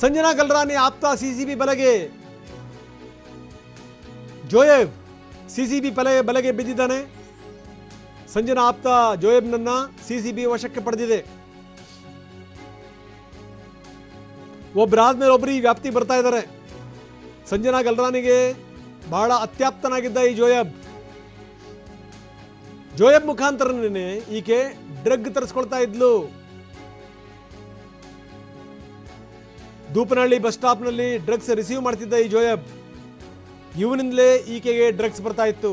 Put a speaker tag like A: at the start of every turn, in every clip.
A: ಸಂಜನಾ ಗಲ್ರಾನಿ ಆಪ್ತ ಸಿಸಿಬಿ ಬಲೆಗೆ. ಜೋಯೆಬ್ ಸಿಸಿಬಿ ಬಲೆ ಬಲೆಗೆ ಬಿದ್ದಿದ್ದಾನೆ. ಸಂಜನಾ ಆಪ್ತ ಜೋಯೇಬ್ನನ್ನ ಸಿಸಿಬಿ ವಶಕ್ಕೆ ಪಡೆದಿದೆ. ಒಬ್ಬರಾದ್ಮೇಲೆ ಒಬ್ರು ಈ ವ್ಯಾಪ್ತಿ ಬರ್ತಾ ಇದ್ದಾರೆ. ಸಂಜನಾ ಗಲ್ರಾನಿಗೆ ಬಹಳ ಅತ್ಯಾಪ್ತನಾಗಿದ್ದ ಈ ಜೋಯಬ್. ಜೋಯಬ್ ಮುಖಾಂತರನೇ ಈಕೆ ಡ್ರಗ್ ತರಿಸ್ಕೊಳ್ತಾ ಇದ್ಲು. ದೂಪನಹಳ್ಳಿ ಬಸ್ ಸ್ಟಾಪ್ನಲ್ಲಿ ಡ್ರಗ್ಸ್ ರಿಸೀವ್ ಮಾಡ್ತಿದ್ದ ಈ ಜೋಯಬ್. ಇವನಿಂದಲೇ ಈಕೆಗೆ ಡ್ರಗ್ಸ್ ಬರ್ತಾ ಇತ್ತು.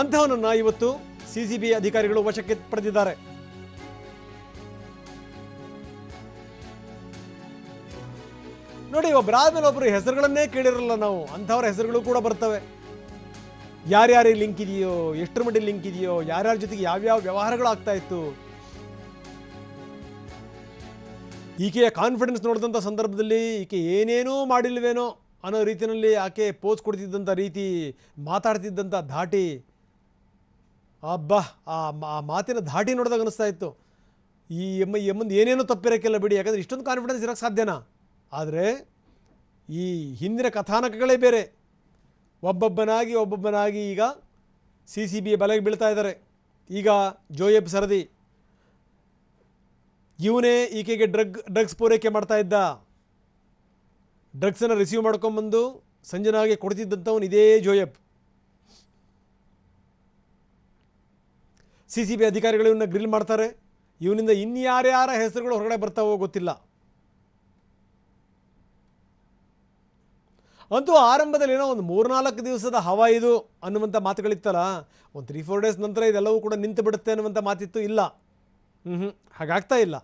A: ಅಂತಹವನನ್ನು ಇವತ್ತು ಸಿಸಿಬಿ ಅಧಿಕಾರಿಗಳು ವಶಕ್ಕೆ ಪಡೆದಿದ್ದಾರೆ. ನೋಡಿ ಒಬ್ಬರಾದ್ಮೇಲೆ ಒಬ್ಬರು ಹೆಸರುಗಳನ್ನೇ ಕೇಳಿರಲ್ಲ ನಾವು. ಅಂಥವ್ರ ಹೆಸರುಗಳು ಕೂಡ ಬರ್ತವೆ. ಯಾರ್ಯಾರಿಗೆ ಲಿಂಕ್ ಇದೆಯೋ, ಎಷ್ಟರ ಮಟ್ಟಿಗೆ ಲಿಂಕ್ ಇದೆಯೋ, ಯಾರ್ಯಾರ ಜೊತೆಗೆ ಯಾವ್ಯಾವ ವ್ಯವಹಾರಗಳು ಆಗ್ತಾ ಇತ್ತು ಈಕೆಯ ಕಾನ್ಫಿಡೆನ್ಸ್ ನೋಡಿದಂಥ ಸಂದರ್ಭದಲ್ಲಿ ಈಕೆ ಏನೇನೂ ಮಾಡಿಲ್ವೇನೋ ಅನ್ನೋ ರೀತಿಯಲ್ಲಿ ಆಕೆ ಪೋಸ್ ಕೊಡ್ತಿದ್ದಂಥ ರೀತಿ ಮಾತಾಡ್ತಿದ್ದಂಥ ಧಾಟಿ. ಅಬ್ಬಾ, ಆ ಮಾತಿನ ಧಾಟಿ ನೋಡಿದಾಗ ಅನಿಸ್ತಾ ಇತ್ತು. ಈ ಎಮ್ಮ ಎಮ್ಮಂದು ಏನೇನೋ ತಪ್ಪಿರೋಕ್ಕೆಲ್ಲ ಬಿಡಿ, ಯಾಕಂದರೆ ಇಷ್ಟೊಂದು ಕಾನ್ಫಿಡೆನ್ಸ್ ಇರೋಕ್ಕೆ ಸಾಧ್ಯನಾ? ಆದರೆ ಈ ಹಿಂದಿನ ಕಥಾನಕಗಳೇ ಬೇರೆ. ಒಬ್ಬೊಬ್ಬನಾಗಿ ಒಬ್ಬೊಬ್ಬನಾಗಿ ಈಗ ಸಿ ಸಿ ಬಿ ಬಲೆಗೆ ಬೀಳ್ತಾ ಇದ್ದಾರೆ. ಈಗ ಜೋಯಬ್ ಸರದಿ. ಇವನೇ ಈಕೆಗೆ ಡ್ರಗ್, ಡ್ರಗ್ಸ್ ಪೂರೈಕೆ ಮಾಡ್ತಾ ಇದ್ದ. ಡ್ರಗ್ಸನ್ನು ರಿಸೀವ್ ಮಾಡ್ಕೊಂಬಂದು ಸಂಜನಾಗೆ ಕೊಡ್ತಿದ್ದಂಥವನು ಇದೇ ಜೋಯಬ್. ಸಿ ಸಿ ಬಿ ಅಧಿಕಾರಿಗಳು ಇವನ್ನ ಗ್ರಿಲ್ ಮಾಡ್ತಾರೆ. ಇವನಿಂದ ಇನ್ಯಾರ್ಯಾರ ಹೆಸರುಗಳು ಹೊರಗಡೆ ಬರ್ತಾವೋ ಗೊತ್ತಿಲ್ಲ. ಅಂತೂ ಆರಂಭದಲ್ಲಿ ಏನೋ ಒಂದು ಮೂರ್ನಾಲ್ಕು ದಿವಸದ ಹವಾ ಇದು ಅನ್ನುವಂಥ ಮಾತುಗಳಿತ್ತಲ್ಲ, ಒಂದು ತ್ರೀ ಫೋರ್ ಡೇಸ್ ನಂತರ ಇದೆಲ್ಲವೂ ಕೂಡ ನಿಂತು ಬಿಡುತ್ತೆ ಅನ್ನುವಂಥ ಮಾತಿತ್ತು ಇಲ್ಲ. ಹ್ಞೂ ಹಾಗಾಗ್ತಾ ಇಲ್ಲ.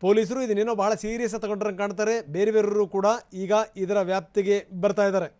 A: ಪೊಲೀಸರು ಇದನ್ನೇನೋ ಬಹಳ ಸೀರಿಯಸ್ ತಗೊಂಡ್ರಂಗೆ ಕಾಣ್ತಾರೆ. ಬೇರೆ ಬೇರೆಯವರು ಕೂಡ ಈಗ ಇದರ ವ್ಯಾಪ್ತಿಗೆ ಬರ್ತಾ ಇದ್ದಾರೆ.